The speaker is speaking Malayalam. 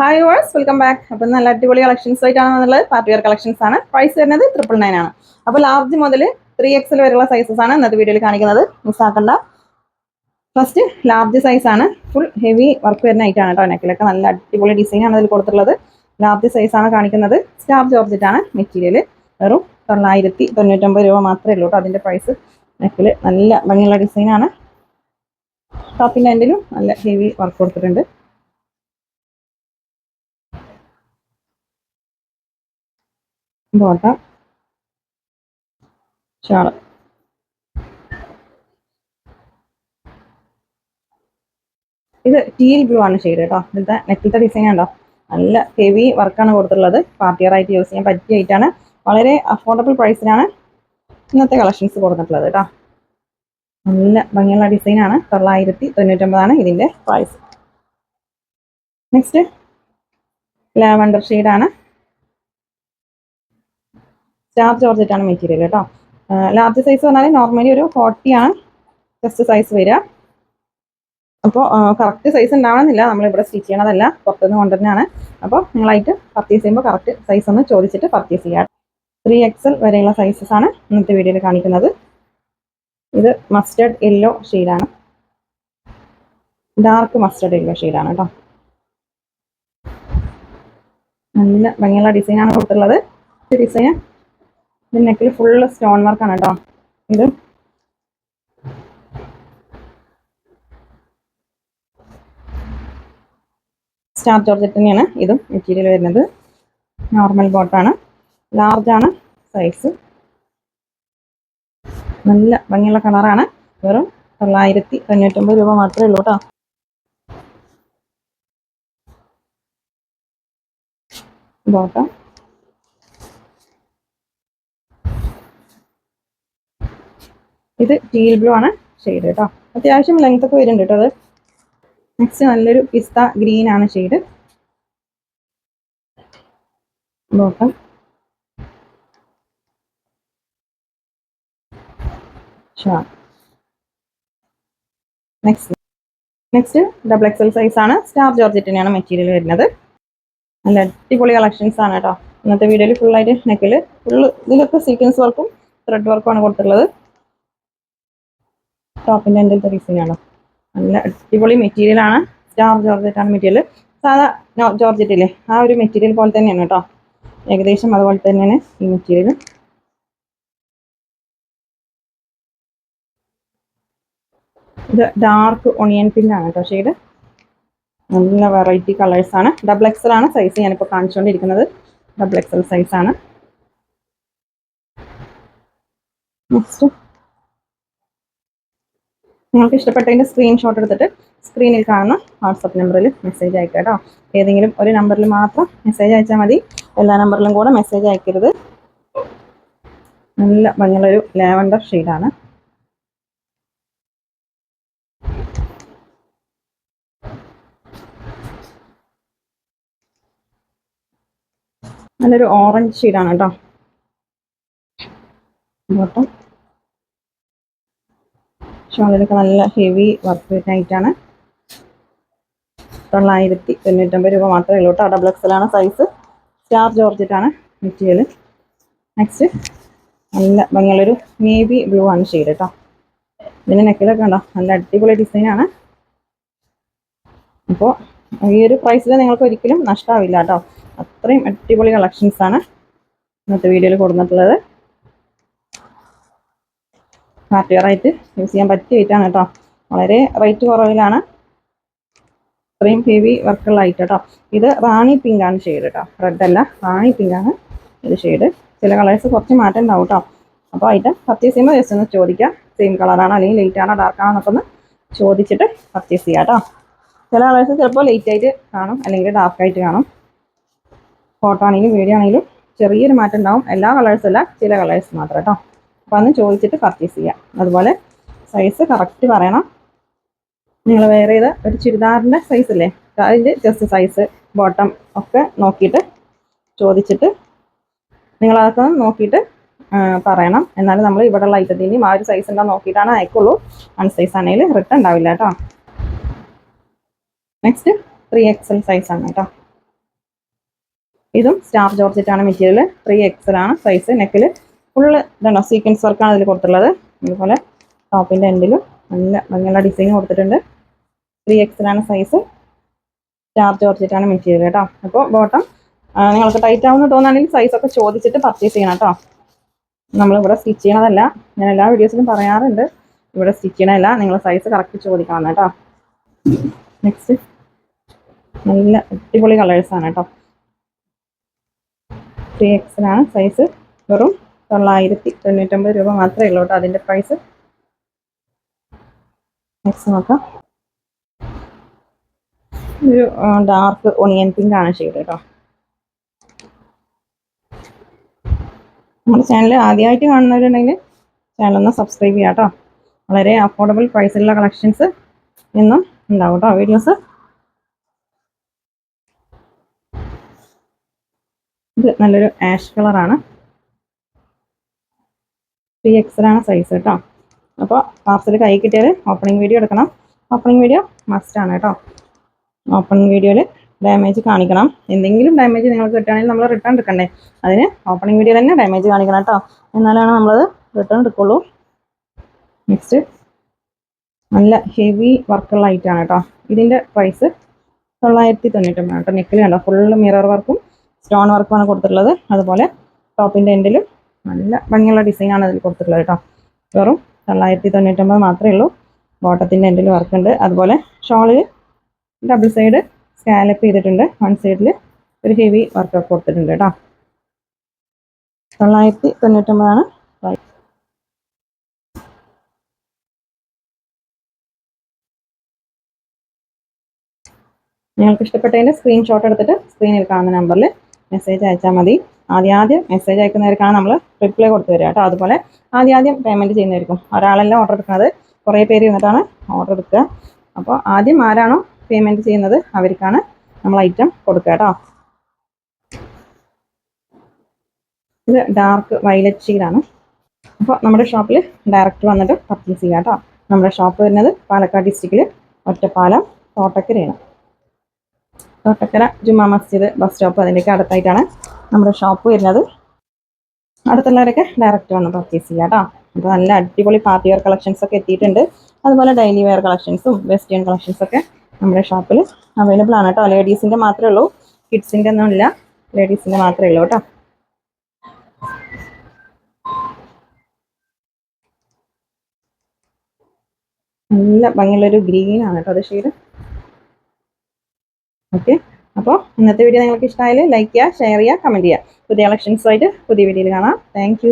ഹായ് വേഴ്സ് വെൽക്കം ബാക്ക് അപ്പം നല്ല അടിപൊളി കളക്ഷൻസ് ആയിട്ടാണ് എന്നുള്ളത് പാർട്ടി വെയർ കളക്ഷൻസ് ആണ്. പ്രൈസ് വരുന്നത് ട്രിപ്പിൾ നയൻ ആണ്. അപ്പോൾ ലാർജ് മുതൽ ത്രീ എക്സൽ വരെയുള്ള സൈസസ് ആണ് ഇന്നത്തെ വീഡിയോയിൽ കാണിക്കുന്നത്. മിസ്സാക്കണ്ട ഫസ്റ്റ് ലാർജ് സൈസ് ആണ്. ഫുൾ ഹെവി വർക്ക് വരുന്ന ഐറ്റാണ് കേട്ടോ നെക്കിലൊക്കെ നല്ല അടിപൊളി ഡിസൈൻ ആണ് അതിൽ കൊടുത്തിട്ടുള്ളത്. ലാർജ് സൈസ് ആണ് കാണിക്കുന്നത്. സ്റ്റാർ ജോർജറ്റ് ആണ് മെറ്റീരിയൽ വെറും തൊള്ളായിരത്തി തൊണ്ണൂറ്റൊമ്പത് രൂപ മാത്രമേ ഉള്ളൂ കേട്ടോ അതിന്റെ പ്രൈസ് നെക്കിൽ നല്ല ഭംഗിയുള്ള ഡിസൈൻ ആണ്. ടോപ്പിന്റെ എൻഡിലും നല്ല ഹെവി വർക്ക് കൊടുത്തിട്ടുണ്ട്. ബോട്ടം ഷാൾ ഇത് ടീൽ ബ്ലൂ ആണ് ഷെയ്ഡ് കേട്ടോ ഇതിന്റെ നെക്കിലത്തെ ഡിസൈൻ ഉണ്ടോ നല്ല ഹെവി വർക്കാണ് കൊടുത്തിട്ടുള്ളത്. പാർട്ടിയർ ആയിട്ട് യൂസ് ചെയ്യാൻ പറ്റിയ ഐറ്റാണ് വളരെ അഫോർഡബിൾ പ്രൈസിലാണ് ഇന്നത്തെ കളക്ഷൻസ് കൊടുത്തിട്ടുള്ളത് കേട്ടോ നല്ല ഭംഗിയുള്ള ഡിസൈൻ ആണ്. തൊള്ളായിരത്തി തൊണ്ണൂറ്റൊമ്പതാണ് ഇതിന്റെ പ്രൈസ് നെക്സ്റ്റ് ലാവണ്ടർ ഷെയ്ഡാണ് സ്റ്റാർ ജോർജറ്റ് ആണ് മെറ്റീരിയൽ കേട്ടോ. ലാർജ് സൈസ് പറഞ്ഞാൽ നോർമലി ഒരു ഫോർട്ടി ആണ്. ജസ്റ്റ് സൈസ് വരിക. അപ്പോൾ കറക്റ്റ് സൈസ് ഉണ്ടാവണമെന്നില്ല. നമ്മളിവിടെ സ്റ്റിച്ച് ചെയ്യണതല്ല. പുറത്തുനിന്ന് കൊണ്ടുവരുന്നതാണ്. അപ്പോൾ നിങ്ങളായിട്ട് പർച്ചേസ് ചെയ്യുമ്പോൾ കറക്റ്റ് സൈസ് ഒന്ന് ചോദിച്ചിട്ട് പർച്ചേസ് ചെയ്യാം. ത്രീ എക്സൽ വരെയുള്ള സൈസസ് ആണ് ഇന്നത്തെ വീഡിയോയിൽ കാണിക്കുന്നത്. ഇത് മസ്റ്റേർഡ് യെല്ലോ ഷെയ്ഡാണ് ഡാർക്ക് മസ്റ്റേർഡ് യെല്ലോ ഷെയ്ഡാണ് കേട്ടോ. നല്ല ഭംഗിയുള്ള ഡിസൈനാണ് കൊടുത്തിട്ടുള്ളത്. ഡിസൈൻ ഇത് നെക്കിൽ ഫുള്ള് സ്റ്റോൺ വർക്കാണ് കേട്ടോ ഇത് സ്റ്റാർ ജോർജറ്റ് തന്നെയാണ് ഇതും മെറ്റീരിയൽ വരുന്നത്. നോർമൽ ബോട്ടാണ് ലാർജാണ് സൈസ് നല്ല ഭംഗിയുള്ള കളറാണ് വെറും തൊള്ളായിരത്തി തൊണ്ണൂറ്റൊമ്പത് രൂപ മാത്രമേ ഉള്ളൂ കേട്ടോ ബോട്ടം ഇത് ടീൽ ബ്ലൂ ആണ് ഷെയ്ഡ് കേട്ടോ അത്യാവശ്യം ലെങ്ത് ഒക്കെ വരുന്നുണ്ട് കേട്ടോ അത്. നെക്സ്റ്റ് നല്ലൊരു പിസ്ത ഗ്രീൻ ആണ് ഷെയ്ഡ് നോക്കാം. Next next double XL size ആണ്. സ്റ്റാർ ജോർജറ്റിനാണ് മെറ്റീരിയൽ വരുന്നത്. നല്ല അടിപൊളി കളക്ഷൻസ് ആണ് കേട്ടോ ഇന്നത്തെ വീഡിയോയിൽ ഫുള്ളായിട്ട് നെക്കിൽ ഫുള്ള് ഇതിലൊക്കെ സീക്വൻസ് വർക്കും ത്രെഡ് വർക്കും ആണ് കൊടുത്തിട്ടുള്ളത്. ടോപ്പിന്റെ എന്റെ ഡിസൈനാണ് നല്ല അടിപൊളി മെറ്റീരിയൽ ആണ്. സ്റ്റാർ ജോർജറ്റ് ആണ് മെറ്റീരിയൽ സാധാ നോ ജോർജറ്റ് ഇല്ലേ? ആ ഒരു മെറ്റീരിയൽ പോലെ തന്നെയാണ് കേട്ടോ ഏകദേശം അതുപോലെ തന്നെയാണ് ഈ മെറ്റീരിയൽ ഇത് ഡാർക്ക് ഒണിയൻ പിന്നാണ് കേട്ടോ ഷെയ്ഡ് നല്ല വെറൈറ്റി കളേഴ്സ് ആണ്. ഡബിൾ എക്സൽ ആണ് സൈസ് ഞാനിപ്പോൾ കാണിച്ചുകൊണ്ടിരിക്കുന്നത് ഡബിൾ എക്സൽ സൈസ് ആണ്. നെക്സ്റ്റ് നിങ്ങൾക്ക് ഇഷ്ടപ്പെട്ടതിന്റെ സ്ക്രീൻഷോട്ട് എടുത്തിട്ട് സ്ക്രീനിൽ കാണുന്ന വാട്സപ്പ് നമ്പറിൽ മെസ്സേജ് അയക്കുക കേട്ടോ. ഏതെങ്കിലും ഒരു നമ്പറിൽ മാത്രം മെസ്സേജ് അയച്ചാൽ മതി. എല്ലാ നമ്പറിലും കൂടെ മെസ്സേജ് അയക്കരുത്. നല്ല ഭംഗിയുള്ളൊരു ലാവണ്ടർ ഷെയ്ഡാണ് നല്ലൊരു ഓറഞ്ച് ഷെയ്ഡാണ് കേട്ടോ. ബോട്ടം ഷോളിലൊക്കെ നല്ല ഹെവി വർക്ക് ആയിട്ടാണ് തൊള്ളായിരത്തി തൊണ്ണൂറ്റമ്പത് രൂപ മാത്രമേ ഉള്ളൂ കേട്ടോ. ഡബിൾ എക്സലാണ് സൈസ് സ്റ്റാർ ജോർജറ്റാണ് മെറ്റീരിയൽ നെക്സ്റ്റ് നല്ല ഭംഗിയുള്ളൊരു നേവി ബ്ലൂ ആണ് ഷെയ്ഡ് കേട്ടോ. ഇതിന്റെ നെക്കിലൊക്കെ ഉണ്ടോ നല്ല അടിപൊളി ഡിസൈനാണ് അപ്പോൾ ഈ ഒരു പ്രൈസിൽ നിങ്ങൾക്ക് ഒരിക്കലും നഷ്ടമാവില്ല കേട്ടോ. അത്രയും അടിപൊളി കളക്ഷൻസാണ് ഇന്നത്തെ വീഡിയോയിൽ കൊടുത്തിട്ടുള്ളത് പാർട്ടി വെയറായിട്ട് യൂസ് ചെയ്യാൻ പറ്റിയ ഐറ്റാണ് കേട്ടോ വളരെ റേറ്റ് കുറവിലാണ്. ഇത്രയും ഹെവി വർക്കുള്ള ഐറ്റം കേട്ടോ ഇത് റാണി പിങ്ക് ആണ് ഷെയ്ഡ് കേട്ടോ റെഡ് അല്ല റാണി പിങ്ക് ആണ് ഇത് ഷെയ്ഡ് ചില കളേഴ്സ് കുറച്ച് മാറ്റം ഉണ്ടാവും കേട്ടോ അപ്പോൾ ഐറ്റം പർച്ചേസ് ചെയ്യുമ്പോൾ ജസ്റ്റ് ഒന്ന് ചോദിക്കാം. സെയിം കളറാണോ അല്ലെങ്കിൽ ലൈറ്റ് ആണോ ഡാർക്ക് ആണോ എന്നൊക്കെ ഒന്ന് ചോദിച്ചിട്ട് പർച്ചേസ് ചെയ്യാം കേട്ടോ ചില കളേഴ്സ് ചിലപ്പോൾ ലൈറ്റ് ആയിട്ട് കാണും അല്ലെങ്കിൽ ഡാർക്ക് ആയിട്ട് കാണും. ഫോട്ടോ ആണെങ്കിലും വീഡിയോ ആണെങ്കിലും ചെറിയൊരു മാറ്റം ഉണ്ടാവും. എല്ലാ കളേഴ്സും അല്ല ചില കളേഴ്സ് മാത്രം കേട്ടോ അന്ന് ചോദിച്ചിട്ട് പർച്ചേസ് ചെയ്യാം. അതുപോലെ സൈസ് കറക്റ്റ് പറയണം. നിങ്ങൾ വേറെ ചെയ്ത ഒരു ചുരിദാറിന്റെ സൈസ് അല്ലേ അതിന്റെ ജസ്റ്റ് സൈസ് ബോട്ടം ഒക്കെ നോക്കിയിട്ട് ചോദിച്ചിട്ട് നിങ്ങൾ അതൊക്കെ നോക്കിയിട്ട് പറയണം. എന്നാലും നമ്മൾ ഇവിടെയുള്ള ഐറ്റത്തിന്റെയും ആ ഒരു സൈസ് ഉണ്ടോ നോക്കിയിട്ടാണ് അയക്കുള്ളൂ. വൺ സൈസ് ആണെങ്കിൽ റിട്ടേൺ ഉണ്ടാവില്ല കേട്ടോ. നെക്സ്റ്റ് ത്രീ എക്സൽ ആണ് കേട്ടോ. ഇതും സ്റ്റാർ ജോർജറ്റാണ് മെറ്റീരിയൽ ത്രീ എക്സൽ ആണ് സൈസ് നെക്കിൽ ഫുള്ള് ഇതാണോ? സീക്വൻസ് വർക്കാണ് അതിൽ കൊടുത്തിട്ടുള്ളത്. അതുപോലെ ടോപ്പിന്റെ എൻഡിലും നല്ല ഭംഗിയുള്ള ഡിസൈൻ കൊടുത്തിട്ടുണ്ട്. ത്രീ എക്സലാണ് സൈസ് ചാർജ് കുറച്ചിട്ടാണ് മെറ്റീരിയൽ കേട്ടോ. അപ്പോൾ ബോട്ടം നിങ്ങൾക്ക് ടൈറ്റ് ആവുന്ന തോന്നുകയാണെങ്കിൽ സൈസൊക്കെ ചോദിച്ചിട്ട് പർച്ചേസ് ചെയ്യണം കേട്ടോ. നമ്മളിവിടെ സ്റ്റിച്ച് ചെയ്യണതല്ല. ഞാൻ എല്ലാ വീഡിയോസിലും പറയാറുണ്ട്. ഇവിടെ സ്റ്റിച്ച് ചെയ്യണതല്ല. നിങ്ങൾ സൈസ് കറക്റ്റ് ചോദിക്കണം കേട്ടോ. നെക്സ്റ്റ് നല്ല അടിപൊളി കളേഴ്സാണ് കേട്ടോ. ത്രീ എക്സിലാണ് സൈസ് വെറും തൊള്ളായിരത്തി തൊണ്ണൂറ്റൊമ്പത് രൂപ മാത്രമേ ഉള്ളൂ കേട്ടോ അതിന്റെ പ്രൈസ് നെക്സ്റ്റ് നോക്കാം. ഒരു ഡാർക്ക് ഒണിയൻ പിങ്ക് ആണ് ഷെയ്ഡ് കേട്ടോ. നമ്മുടെ ചാനൽ ആദ്യമായിട്ട് കാണുന്നവരുണ്ടെങ്കിൽ ചാനൽ ഒന്ന് സബ്സ്ക്രൈബ് ചെയ്യാം കേട്ടോ. വളരെ അഫോർഡബിൾ പ്രൈസിലുള്ള കളക്ഷൻസ് എന്നും ഉണ്ടാവും കേട്ടോ വീഡിയോസ് ഇത് നല്ലൊരു ആഷ് കളറാണ് ത്രീ എക്സലാണ് സൈസ് കേട്ടോ. അപ്പോൾ പാർസൽ കൈ കിട്ടിയാൽ ഓപ്പണിംഗ് വീഡിയോ എടുക്കണം. ഓപ്പണിംഗ് വീഡിയോ മസ്റ്റാണ് കേട്ടോ. ഓപ്പണിംഗ് വീഡിയോയിൽ ഡാമേജ് കാണിക്കണം. എന്തെങ്കിലും ഡാമേജ് നിങ്ങൾക്ക് കിട്ടുകയാണെങ്കിൽ നമ്മൾ റിട്ടേൺ എടുക്കണ്ടേ? അതിന് ഓപ്പണിംഗ് വീഡിയോ തന്നെ ഡാമേജ് കാണിക്കണം കേട്ടോ. എന്നാലാണ് നമ്മളത് റിട്ടേൺ എടുക്കുള്ളൂ. നെക്സ്റ്റ് നല്ല ഹെവി വർക്കുള്ള ഐറ്റാണ് കേട്ടോ. ഇതിന്റെ പ്രൈസ് തൊള്ളായിരത്തി തൊണ്ണൂറ്റൊമ്പത് കേട്ടോ. നെക്കിൽ കണ്ടോ? ഫുള്ള് മിറർ വർക്കും സ്റ്റോൺ വർക്കുമാണ് കൊടുത്തിട്ടുള്ളത്. അതുപോലെ ടോപ്പിന്റെ എൻഡിലും നല്ല ഭംഗിയുള്ള ഡിസൈനാണ് അതിൽ കൊടുത്തിട്ടുള്ളത് കേട്ടോ വെറും തൊള്ളായിരത്തി തൊണ്ണൂറ്റൊമ്പത് മാത്രമേ ഉള്ളൂ. ബോട്ടത്തിന്റെ എൻഡിൽ വർക്കുണ്ട് അതുപോലെ ഷോളിൽ ഡബിൾ സൈഡ് സ്കാലപ്പ് ചെയ്തിട്ടുണ്ട്. വൺ സൈഡിൽ ഒരു ഹെവി വർക്കൊക്കെ കൊടുത്തിട്ടുണ്ട് കേട്ടോ തൊള്ളായിരത്തി തൊണ്ണൂറ്റൊമ്പതാണ് നിങ്ങൾക്ക് ഇഷ്ടപ്പെട്ടതിന്റെ സ്ക്രീൻഷോട്ട് എടുത്തിട്ട് സ്ക്രീനിൽ കാണുന്ന നമ്പറിൽ മെസ്സേജ് അയച്ചാൽ മതി. ആദ്യം ആദ്യം മെസ്സേജ് അയക്കുന്നവർക്കാണ് നമ്മൾ റിപ്ലൈ കൊടുത്തു തരിക കേട്ടോ. അതുപോലെ ആദ്യം ആദ്യം പേയ്മെന്റ് ചെയ്യുന്നതായിരിക്കും ഒരാളെല്ലാം ഓർഡർ എടുക്കുന്നത്? കുറേ പേര് ഇരുന്നിട്ടാണ് ഓർഡർ എടുക്കുക. അപ്പോൾ ആദ്യം ആരാണോ പേയ്മെന്റ് ചെയ്യുന്നത് അവർക്കാണ് നമ്മൾ ഐറ്റം കൊടുക്കുക കേട്ടോ. ഇത് ഡാർക്ക് വയലറ്റ് ഷെയ്ഡാണ് അപ്പോൾ നമ്മുടെ ഷോപ്പിൽ ഡയറക്റ്റ് വന്നിട്ട് പർച്ചേസ് ചെയ്യാം കേട്ടോ. നമ്മുടെ ഷോപ്പ് വരുന്നത് പാലക്കാട് ഡിസ്ട്രിക്റ്റിൽ ഒറ്റപ്പാലം തോട്ടക്കരയാണ്. തോട്ടക്കര ജുമാ മസ്ജിദ് ബസ് സ്റ്റോപ്പ് അതിന്റെയൊക്കെ അടുത്തായിട്ടാണ് നമ്മുടെ ഷോപ്പ് വരുന്നത്. അടുത്തുള്ളവരൊക്കെ ഡയറക്റ്റ് വന്ന് പർച്ചേസ് ചെയ്യാം കേട്ടോ. അപ്പോൾ നല്ല അടിപൊളി പാർട്ടി വെയർ കളക്ഷൻസ് ഒക്കെ എത്തിയിട്ടുണ്ട്. അതുപോലെ ഡെയിലി വെയർ കളക്ഷൻസും വെസ്റ്റേൺ കളക്ഷൻസ് ഒക്കെ നമ്മുടെ ഷോപ്പിൽ അവൈലബിൾ ആണ് കേട്ടോ. ലേഡീസിന്റെ മാത്രമേ ഉള്ളൂ. കിഡ്സിന്റെ ഒന്നും ഇല്ല. ലേഡീസിന്റെ മാത്രമേ ഉള്ളൂ കേട്ടോ. നല്ല ഭംഗിയുള്ളൊരു ഗ്രീനാണ് കേട്ടോ അത് ശരി ഓക്കെ അപ്പോൾ ഇന്നത്തെ വീഡിയോ നിങ്ങൾക്ക് ഇഷ്ടമായാൽ ലൈക്ക് ചെയ്യുക ഷെയർ ചെയ്യുക കമന്റ് ചെയ്യുക. പുതിയ കളക്ഷൻസുമായിട്ട് പുതിയ വീഡിയോയിൽ കാണാം. താങ്ക്